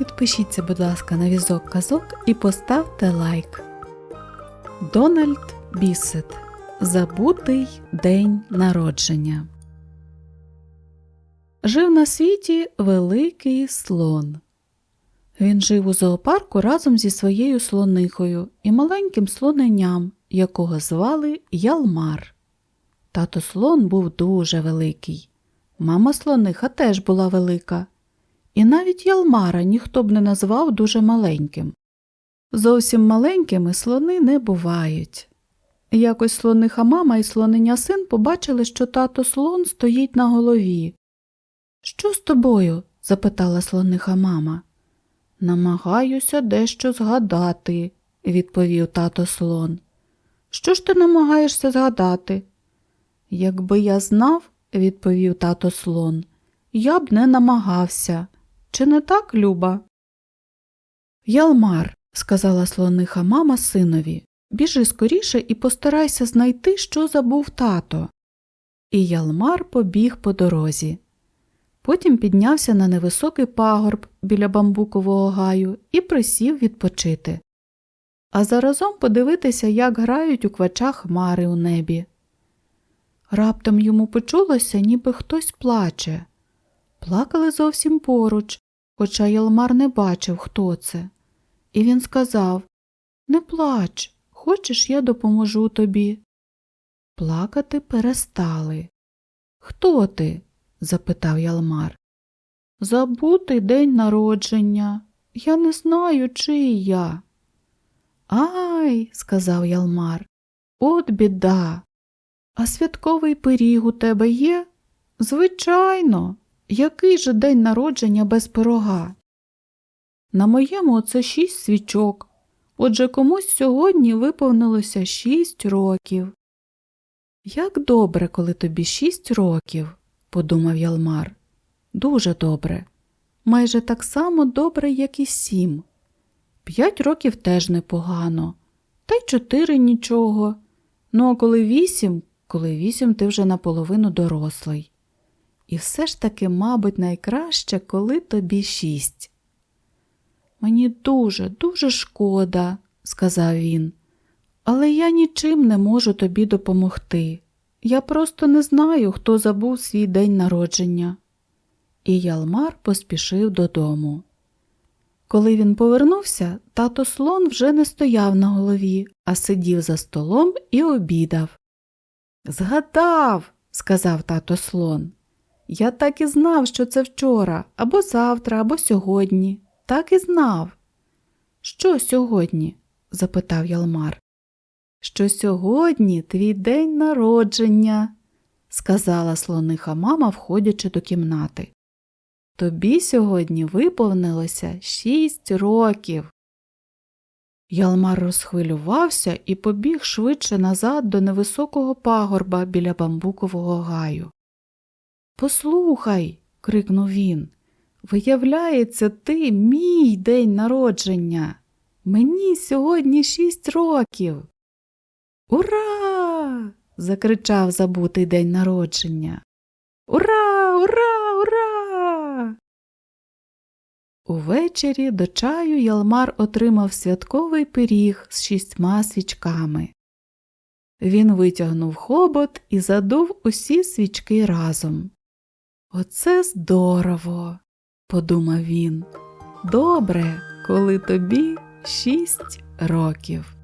підпишіться, будь ласка, на візок казок і поставте лайк. Дональд Бісет. Забутий день народження. Жив на світі великий слон. Він жив у зоопарку разом зі своєю слонихою і маленьким слоненям, якого звали Ялмар. Тато слон був дуже великий. Мама слониха теж була велика. І навіть Ялмара ніхто б не назвав дуже маленьким. Зовсім маленькими слони не бувають. Якось слониха мама і слоненя син побачили, що тато слон стоїть на голові. Що з тобою? запитала слониха мама. Намагаюся дещо згадати, відповів тато слон. Що ж ти намагаєшся згадати? Якби я знав, відповів тато слон, я б не намагався. Чи не так, Люба? Ялмар, сказала слониха мама синові, біжи скоріше і постарайся знайти, що забув тато. І Ялмар побіг по дорозі. Потім піднявся на невисокий пагорб біля бамбукового гаю і присів відпочити. А заразом подивитися, як грають у квачах хмари у небі. Раптом йому почулося, ніби хтось плаче. Плакали зовсім поруч, хоча Ялмар не бачив, хто це. І він сказав Не плач, хочеш, я допоможу тобі. Плакати перестали. Хто ти? запитав Ялмар. Забутий день народження. Я не знаю, чий я. Ай, сказав Ялмар, от біда. А святковий пиріг у тебе є? Звичайно, який же день народження без пирога? На моєму це шість свічок. Отже комусь сьогодні виповнилося шість років. Як добре, коли тобі шість років, подумав Ялмар. Дуже добре. Майже так само добре, як і сім. П'ять років теж непогано, та й чотири нічого. Ну, а коли вісім, коли вісім ти вже наполовину дорослий. І все ж таки, мабуть, найкраще, коли тобі шість. Мені дуже, дуже шкода, сказав він, але я нічим не можу тобі допомогти. Я просто не знаю, хто забув свій день народження. І Ялмар поспішив додому. Коли він повернувся, тато слон вже не стояв на голові, а сидів за столом і обідав. Згадав, сказав тато слон. Я так і знав, що це вчора, або завтра, або сьогодні. Так і знав. Що сьогодні? запитав Ялмар. Що сьогодні твій день народження, сказала слониха мама, входячи до кімнати. Тобі сьогодні виповнилося шість років. Ялмар розхвилювався і побіг швидше назад до невисокого пагорба біля бамбукового гаю. Послухай, крикнув він. Виявляється, ти мій день народження. Мені сьогодні шість років. Ура! закричав забутий день народження. Ура, ура, ура! Увечері до чаю Ялмар отримав святковий пиріг з шістьма свічками. Він витягнув хобот і задув усі свічки разом. Оце здорово, подумав він. Добре, коли тобі шість років.